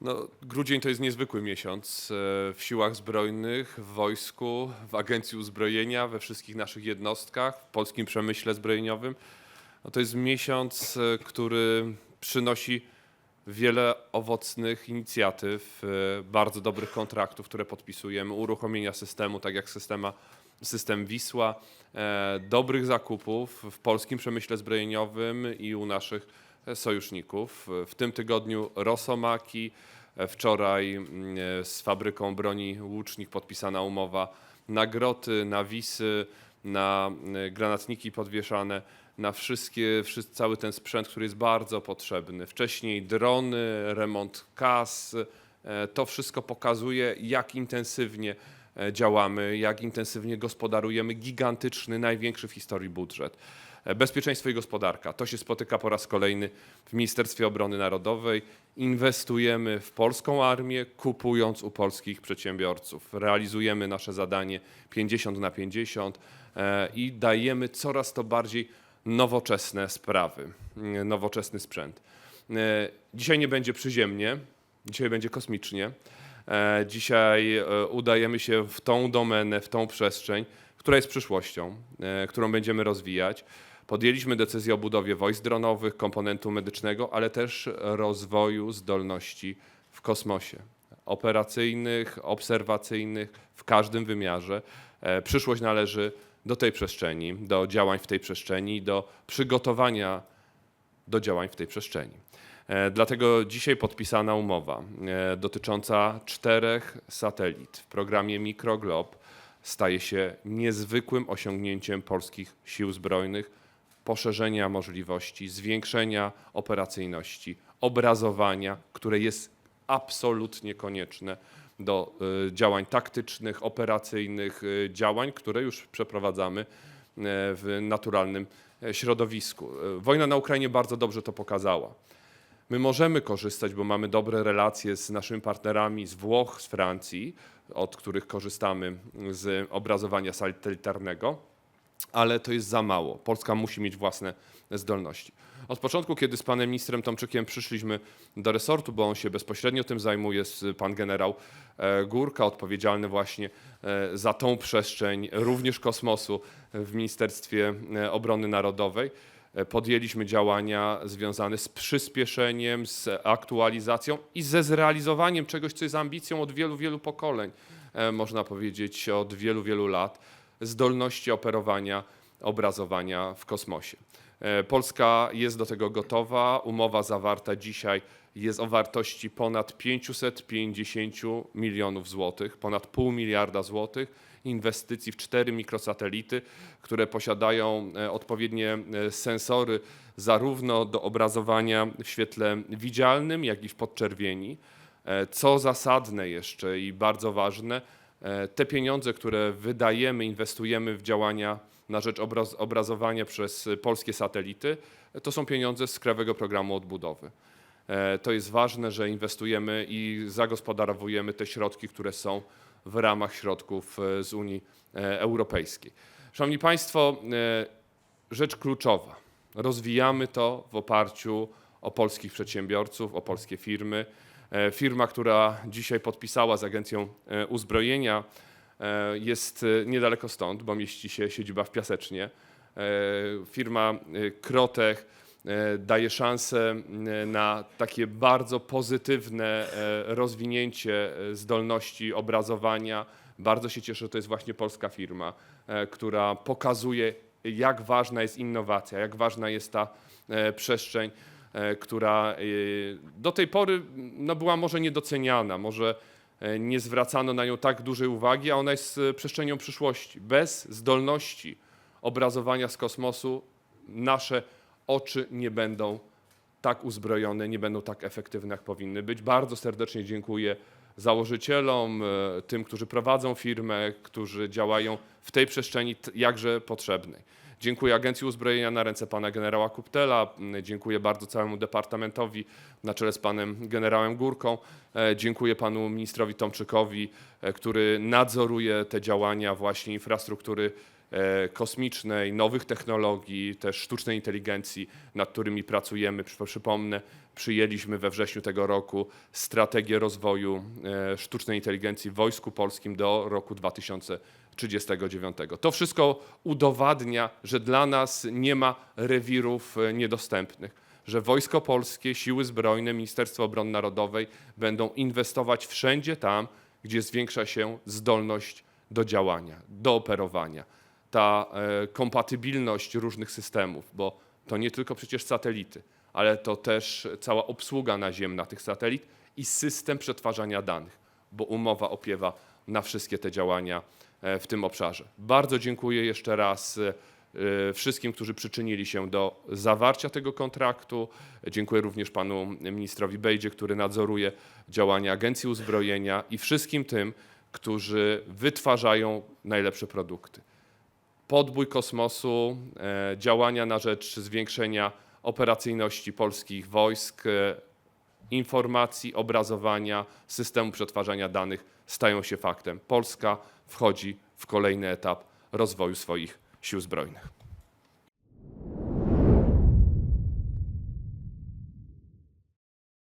No, grudzień to jest niezwykły miesiąc e, w siłach zbrojnych, w wojsku, w Agencji Uzbrojenia, we wszystkich naszych jednostkach, w polskim przemyśle zbrojeniowym. No, to jest miesiąc, e, który przynosi wiele owocnych inicjatyw, e, bardzo dobrych kontraktów, które podpisujemy, uruchomienia systemu, tak jak systema, system Wisła, dobrych zakupów w polskim przemyśle zbrojeniowym i u naszych sojuszników. W tym tygodniu Rosomaki, wczoraj mm, z fabryką broni Łucznik podpisana umowa na groty, na wisy, na granatniki podwieszane, na wszystkie, wszy- cały ten sprzęt, który jest bardzo potrzebny. Wcześniej drony, remont kas, e, to wszystko pokazuje, jak intensywnie e, działamy, jak intensywnie gospodarujemy gigantyczny, największy w historii budżet. E, Bezpieczeństwo i gospodarka. To się spotyka po raz kolejny w Ministerstwie Obrony Narodowej. Inwestujemy w polską armię, kupując u polskich przedsiębiorców. Realizujemy nasze zadanie 50 na 50 e, i dajemy coraz to bardziej nowoczesne sprawy, e, nowoczesny sprzęt. E, Dzisiaj nie będzie przyziemnie, dzisiaj będzie kosmicznie. Dzisiaj udajemy się w tą domenę, w tą przestrzeń, która jest przyszłością, którą będziemy rozwijać. Podjęliśmy decyzję o budowie wojsk dronowych, komponentu medycznego, ale też rozwoju zdolności w kosmosie. Operacyjnych, obserwacyjnych, w każdym wymiarze. E, Przyszłość należy do tej przestrzeni, do działań w tej przestrzeni, do przygotowania do działań w tej przestrzeni. E, Dlatego dzisiaj podpisana umowa e, dotycząca czterech satelit w programie Mikroglob staje się niezwykłym osiągnięciem polskich sił zbrojnych, poszerzenia możliwości, zwiększenia operacyjności, obrazowania, które jest absolutnie konieczne do e, działań taktycznych, operacyjnych, e, działań, które już przeprowadzamy e, w naturalnym e, środowisku. E, Wojna na Ukrainie bardzo dobrze to pokazała. My możemy korzystać, bo mamy dobre relacje z naszymi partnerami z Włoch, z Francji, od których korzystamy z obrazowania satelitarnego, ale to jest za mało. Polska musi mieć własne zdolności. Od początku, kiedy z panem ministrem Tomczykiem przyszliśmy do resortu, bo on się bezpośrednio tym zajmuje, jest pan generał e, Górka, odpowiedzialny właśnie e, za tą przestrzeń, również kosmosu w Ministerstwie e, Obrony Narodowej, podjęliśmy działania związane z przyspieszeniem, z aktualizacją i ze zrealizowaniem czegoś, co jest ambicją od wielu, wielu pokoleń, można powiedzieć od wielu, wielu lat, zdolności operowania, obrazowania w kosmosie. E, Polska jest do tego gotowa. Umowa zawarta dzisiaj jest o wartości ponad 550 milionów złotych, ponad pół miliarda złotych inwestycji w cztery mikrosatelity, które posiadają e, odpowiednie e, sensory zarówno do obrazowania w świetle widzialnym, jak i w podczerwieni. Co zasadne jeszcze i bardzo ważne, te pieniądze, które wydajemy, inwestujemy w działania na rzecz obraz, obrazowania przez e, polskie satelity, e, to są pieniądze z Krajowego Programu Odbudowy. E, To jest ważne, że inwestujemy i zagospodarowujemy te środki, które są w ramach środków e, z Unii e, Europejskiej. Szanowni Państwo, e, rzecz kluczowa. Rozwijamy to w oparciu o polskich przedsiębiorców, o polskie firmy. E, Firma, która dzisiaj podpisała z Agencją e, Uzbrojenia, e, jest niedaleko stąd, bo mieści się siedziba w Piasecznie. Firma Krotech daje szansę na takie bardzo pozytywne rozwinięcie zdolności obrazowania. Bardzo się cieszę, że to jest właśnie polska firma, która pokazuje, jak ważna jest innowacja, jak ważna jest ta przestrzeń, która e, do tej pory no, była może niedoceniana, może e, nie zwracano na nią tak dużej uwagi, a ona jest e, przestrzenią przyszłości. Bez zdolności obrazowania z kosmosu nasze oczy nie będą tak uzbrojone, nie będą tak efektywne, jak powinny być. Bardzo serdecznie dziękuję założycielom, e, tym, którzy prowadzą firmę, którzy działają w tej przestrzeni jakże potrzebnej. Dziękuję Agencji Uzbrojenia na ręce pana generała Kuptela. M, Dziękuję bardzo całemu departamentowi na czele z panem generałem Górką. E, Dziękuję panu ministrowi Tomczykowi, e, który nadzoruje te działania właśnie infrastruktury kosmicznej, nowych technologii, też sztucznej inteligencji, nad którymi pracujemy. Przyp- Przypomnę, przyjęliśmy we wrześniu tego roku strategię rozwoju e, sztucznej inteligencji w Wojsku Polskim do roku 2039. To wszystko udowadnia, że dla nas nie ma rewirów e, niedostępnych, że Wojsko Polskie, Siły Zbrojne, Ministerstwo Obrony Narodowej będą inwestować wszędzie tam, gdzie zwiększa się zdolność do działania, do operowania. Ta e, kompatybilność różnych systemów, bo to nie tylko przecież satelity, ale to też cała obsługa naziemna tych satelit i system przetwarzania danych, bo umowa opiewa na wszystkie te działania e, w tym obszarze. Bardzo dziękuję jeszcze raz e, wszystkim, którzy przyczynili się do zawarcia tego kontraktu. Dziękuję również panu ministrowi Bejdzie, który nadzoruje działania Agencji Uzbrojenia i wszystkim tym, którzy wytwarzają najlepsze produkty. Podbój kosmosu, e, działania na rzecz zwiększenia operacyjności polskich wojsk, e, informacji, obrazowania, systemu przetwarzania danych stają się faktem. Polska wchodzi w kolejny etap rozwoju swoich sił zbrojnych.